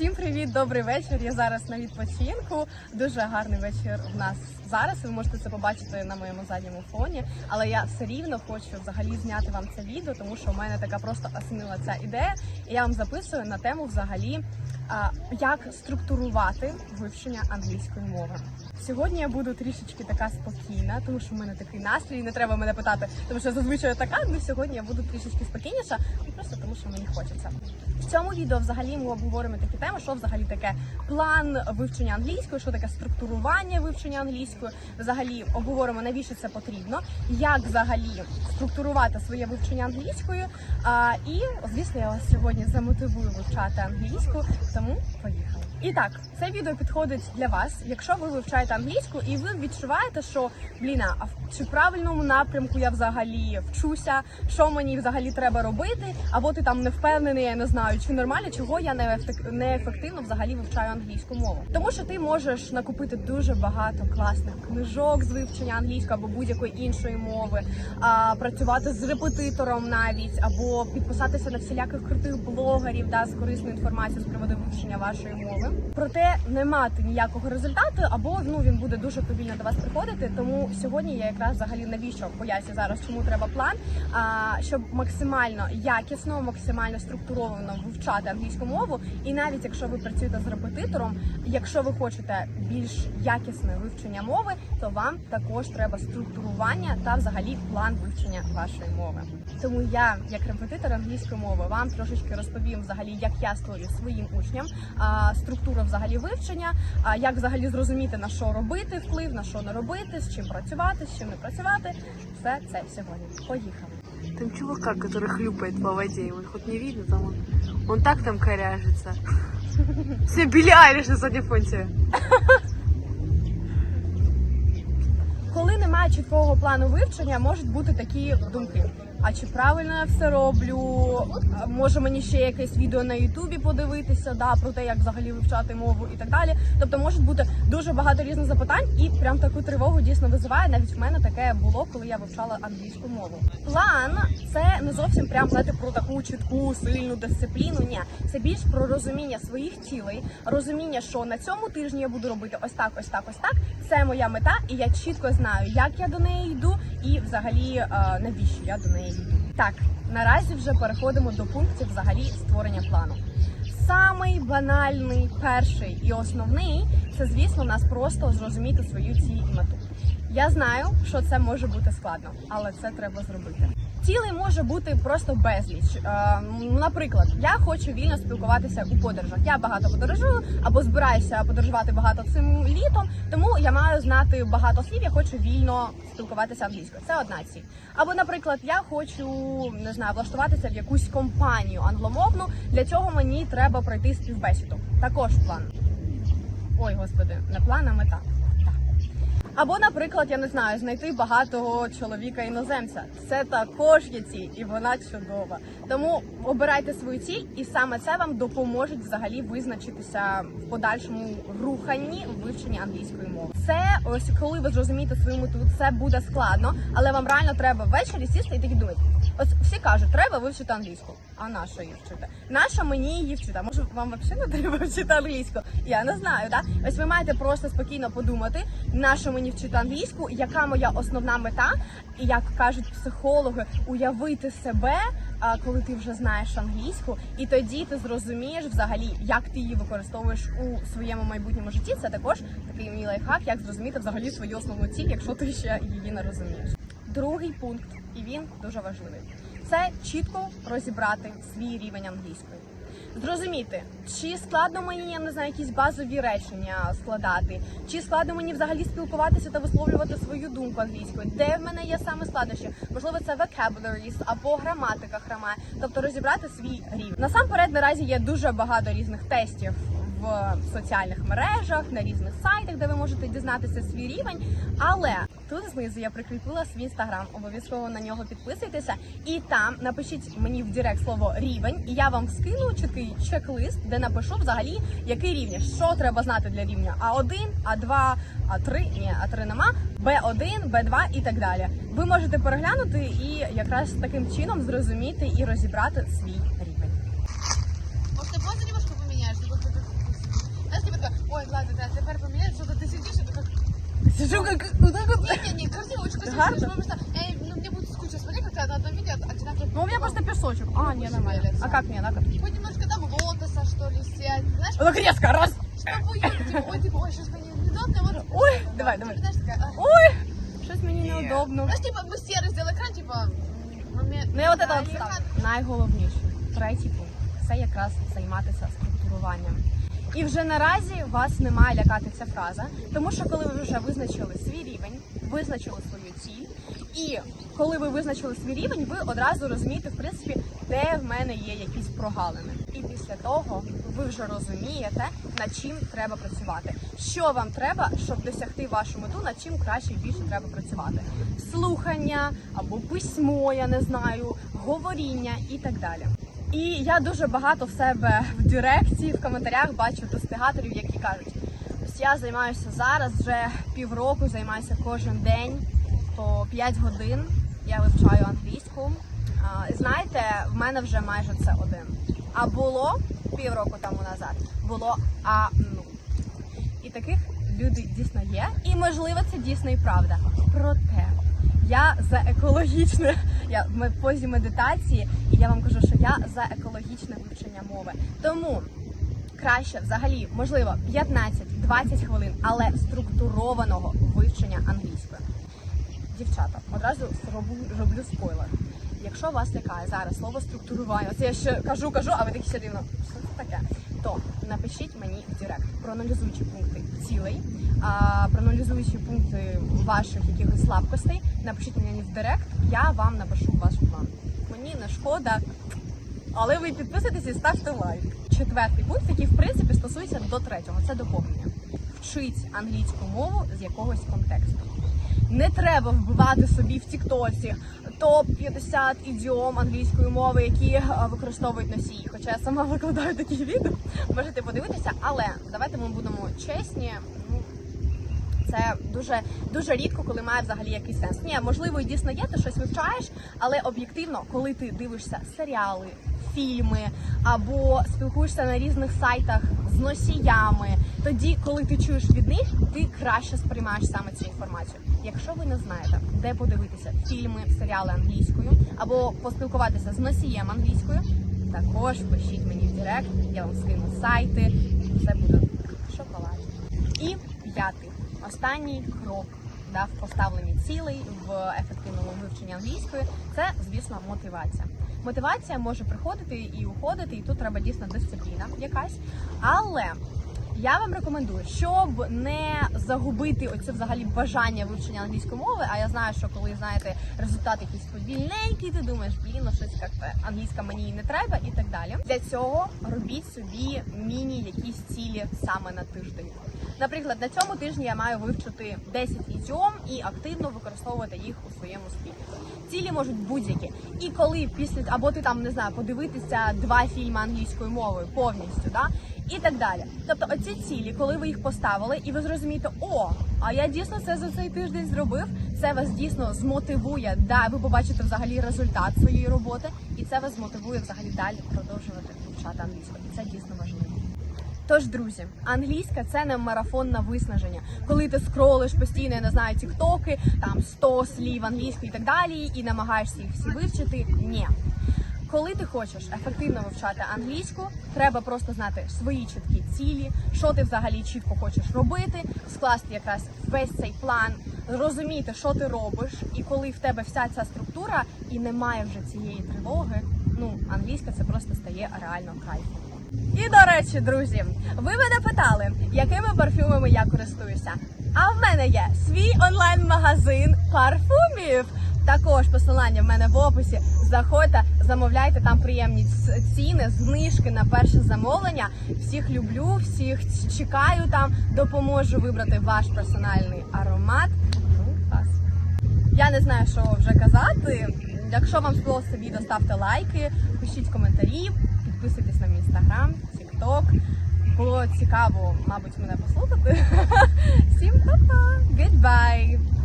Всім привіт, добрий вечір. Я зараз на відпочинку. Дуже гарний вечір в нас зараз. Ви можете це побачити на моєму задньому фоні. Але я все рівно хочу взагалі зняти вам це відео, тому що в мене така просто осінила ця ідея. І я вам записую на тему взагалі, як структурувати вивчення англійської мови. Сьогодні я буду трішечки така спокійна, тому що в мене такий настрій. Не треба мене питати, тому що зазвичай така. Ну сьогодні я буду трішечки спокійніша, ну, просто тому що мені хочеться. В цьому відео взагалі ми обговоримо такі теми, що взагалі таке план вивчення англійської, що таке структурування вивчення англійської. Взагалі обговоримо навіщо це потрібно, як взагалі структурувати своє вивчення англійською. А, і звісно, я вас сьогодні замотивую вивчати англійську, тому поїхали. І так, це відео підходить для вас, якщо ви вивчаєте англійську і ви відчуваєте, що бліна, а в чи в правильному напрямку я взагалі вчуся, що мені взагалі треба робити, або ти там не впевнений, я не знаю, чи нормально, чого я не ефек- неефективно взагалі вивчаю англійську мову. Тому що ти можеш накупити дуже багато класних книжок з вивчення англійської або будь-якої іншої мови, а, працювати з репетитором навіть, або підписатися на всіляких крутих блогерів да, з корисною інформацією з приводу вивчення вашої мови. Проте не мати ніякого результату, або ну він буде дуже повільно до вас приходити. Тому сьогодні я якраз взагалі навіщо поясню зараз, чому треба план, а, щоб максимально якісно, максимально структуровано вивчати англійську мову. І навіть якщо ви працюєте з репетитором, якщо ви хочете більш якісне вивчення мови, то вам також треба структурування та взагалі план вивчення вашої мови. Тому я, як репетитор англійської мови, вам трошечки розповім взагалі, як я створюю своїм учням а, структуру взагалі вивчення, а, як взагалі зрозуміти на що робити вплив, на що не робити, з чим працювати, з чим не працювати. Все це сьогодні. Поїхали. Там чувака, который хлюпает по воде, его хоть не видно, там он, он так там коряжится. Все, Билли Айлиш на заднем фоне. Коли немає чіткого плану вивчення, можуть бути такі думки. А чи правильно я все роблю? Може мені ще якесь відео на Ютубі подивитися, да, про те, як взагалі вивчати мову і так далі. Тобто можуть бути дуже багато різних запитань, і прям таку тривогу дійсно визиває. Навіть в мене таке було, коли я вивчала англійську мову. План це не зовсім прям знаєте, про таку чітку сильну дисципліну. Ні, це більш про розуміння своїх цілей, розуміння, що на цьому тижні я буду робити ось так, ось так, ось так. Це моя мета, і я чітко знаю, як я до неї йду, і взагалі е, навіщо я до неї. Так, наразі вже переходимо до пунктів взагалі створення плану. Самий банальний, перший і основний це, звісно, нас просто зрозуміти свою ціль і мету. Я знаю, що це може бути складно, але це треба зробити. Цілей може бути просто безліч. Е, наприклад, я хочу вільно спілкуватися у подорожах. Я багато подорожую або збираюся подорожувати багато цим літом, тому я маю знати багато слів. Я хочу вільно спілкуватися англійською. Це одна ціль. Або, наприклад, я хочу не знаю, влаштуватися в якусь компанію англомовну. Для цього мені треба пройти співбесіду. Також план. Ой, господи, не план, а мета. Так. Або, наприклад, я не знаю, знайти багатого чоловіка іноземця. Це також є ціль, і вона чудова. Тому обирайте свою ціль, і саме це вам допоможе взагалі визначитися в подальшому руханні в вивченні англійської мови. Це ось коли ви зрозумієте свою мету, це буде складно, але вам реально треба ввечері сісти і такі думати. Ось всі кажуть, треба вивчити англійську. А на що її вчити? Наша мені її вчити? Може вам взагалі не треба вчити англійську? Я не знаю, да? Ось ви маєте просто спокійно подумати, на що мені вчити англійську, яка моя основна мета, і як кажуть психологи, уявити себе, коли ти вже знаєш англійську, і тоді ти зрозумієш взагалі, як ти її використовуєш у своєму майбутньому житті. Це також такий мій лайфхак, як зрозуміти взагалі свою основну ціль, якщо ти ще її не розумієш. Другий пункт, і він дуже важливий. Це чітко розібрати свій рівень англійської. Зрозуміти, чи складно мені, я не знаю, якісь базові речення складати, чи складно мені взагалі спілкуватися та висловлювати свою думку англійською, де в мене є саме складнощі. Можливо, це vocabularies або граматика хромає, тобто розібрати свій рівень. Насамперед, наразі є дуже багато різних тестів в соціальних мережах, на різних сайтах, де ви можете дізнатися свій рівень. Але тут знизу я прикріпила свій інстаграм. Обов'язково на нього підписуйтеся, і там напишіть мені в директ слово рівень, і я вам скину чіткий чек-лист, де напишу взагалі, який рівень, що треба знати для рівня А1, А2, А3, ні, А3 нема, Б1, Б2 і так далі. Ви можете переглянути і якраз таким чином зрозуміти і розібрати свій рівень. Щоб як отак от. Не, не, картиночку себе, Гарно? потому что э, ну, мне будет скучно смотреть, как ты на одном видео одинаково. Ну, у меня просто песочек. А, не, нормально. А как мне? На как? Хоть немножко там лотоса, что ли, сядь. Знаешь, Вот так резко, раз. чтобы уютно, типа, ой, типа, ой, сейчас мне неудобно, может. Ой, давай, давай. Знаешь, такая, а. Ой, щось мені неудобно. Знаешь, типа, мы серый сделал экран, типа, момент. Ну, я от це Да, от и ставлю. экран. Найголовніше, третій пункт це якраз займатися структуруванням. І вже наразі вас не має лякати ця фраза, тому що коли ви вже визначили свій рівень, визначили свою ціль, і коли ви визначили свій рівень, ви одразу розумієте, в принципі, де в мене є якісь прогалини. І після того ви вже розумієте, над чим треба працювати. Що вам треба, щоб досягти вашу мету, над чим краще і більше треба працювати. Слухання або письмо, я не знаю, говоріння і так далі. І я дуже багато в себе в директі, в коментарях бачу достигаторів, які кажуть: ось я займаюся зараз вже півроку, займаюся кожен день по 5 годин. Я вивчаю англійську. І знаєте, в мене вже майже це один. А було півроку тому назад, було а ну. І таких люди дійсно є. І можливо, це дійсно і правда. Проте я за екологічне, я в позі медитації, і я вам кажу, що я за екологічне вивчення мови. Тому краще взагалі, можливо, 15-20 хвилин, але структурованого вивчення англійської. Дівчата, одразу роблю, роблю спойлер. Якщо вас лякає зараз слово структурування, це я ще кажу, кажу, а ви такі все рівно, що це таке? То напишіть мені в Директ, проаналізуючи пункти цілей, проаналізуючи пункти ваших якихось слабкостей, напишіть мені в Директ, я вам напишу ваш план. Мені не шкода, але ви підписуйтесь і ставте лайк. Четвертий пункт, який в принципі стосується до третього, це доповнення. Вчить англійську мову з якогось контексту. Не треба вбивати собі в Тіктоці топ 50 ідіом англійської мови, які е, використовують носії. Хоча я сама викладаю такі відео, можете подивитися. Але давайте ми будемо чесні. Ну це дуже дуже рідко, коли має взагалі якийсь сенс. Ні, можливо, і дійсно є, ти щось вивчаєш, але об'єктивно, коли ти дивишся серіали, фільми або спілкуєшся на різних сайтах з носіями, тоді, коли ти чуєш від них, ти краще сприймаєш саме цю інформацію. Якщо ви не знаєте, де подивитися фільми, серіали англійською або поспілкуватися з носієм англійською, також пишіть мені в Директ, я вам скину сайти, все буде шоколад. І п'ятий, останній крок да, в поставленні цілей в ефективному вивченні англійської це, звісно, мотивація. Мотивація може приходити і уходити, і тут треба дійсно дисципліна якась. Але я вам рекомендую, щоб не загубити оце взагалі бажання вивчення англійської мови. А я знаю, що коли знаєте результат якийсь повільненький, ти думаєш, блін, ну щось як англійська мені не треба, і так далі. Для цього робіть собі міні якісь цілі саме на тиждень. Наприклад, на цьому тижні я маю вивчити 10 ідіом і активно використовувати їх у своєму спілі. Цілі можуть будь-які. І коли після або ти там не знаю, подивитися два фільми англійською мовою повністю, да і так далі. Тобто, оці цілі, коли ви їх поставили, і ви зрозумієте, о, а я дійсно це за цей тиждень зробив. Це вас дійсно змотивує. Да, ви побачите взагалі результат своєї роботи, і це вас змотивує взагалі далі продовжувати вивчати англійську. І це дійсно важливо. Тож, друзі, англійська це не марафон на виснаження, коли ти скролиш постійно, я не знаю, тіктоки, там 100 слів англійської і так далі, і намагаєшся їх всі вивчити. Ні. Коли ти хочеш ефективно вивчати англійську, треба просто знати свої чіткі цілі, що ти взагалі чітко хочеш робити, скласти якраз весь цей план, розуміти, що ти робиш, і коли в тебе вся ця структура і немає вже цієї тривоги, ну англійська це просто стає реально кайфом. І до речі, друзі, ви мене питали, якими парфюмами я користуюся. А в мене є свій онлайн-магазин парфумів. Також посилання в мене в описі. Заходьте, замовляйте там приємні ціни, знижки на перше замовлення. Всіх люблю, всіх чекаю там, допоможу вибрати ваш персональний аромат. Ну, клас. Я не знаю, що вже казати. Якщо вам сподобалося відео, ставте лайки, пишіть коментарі, підписуйтесь на мій інстаграм, тікток. Було цікаво, мабуть, мене послухати. Всім па-па! Goodbye!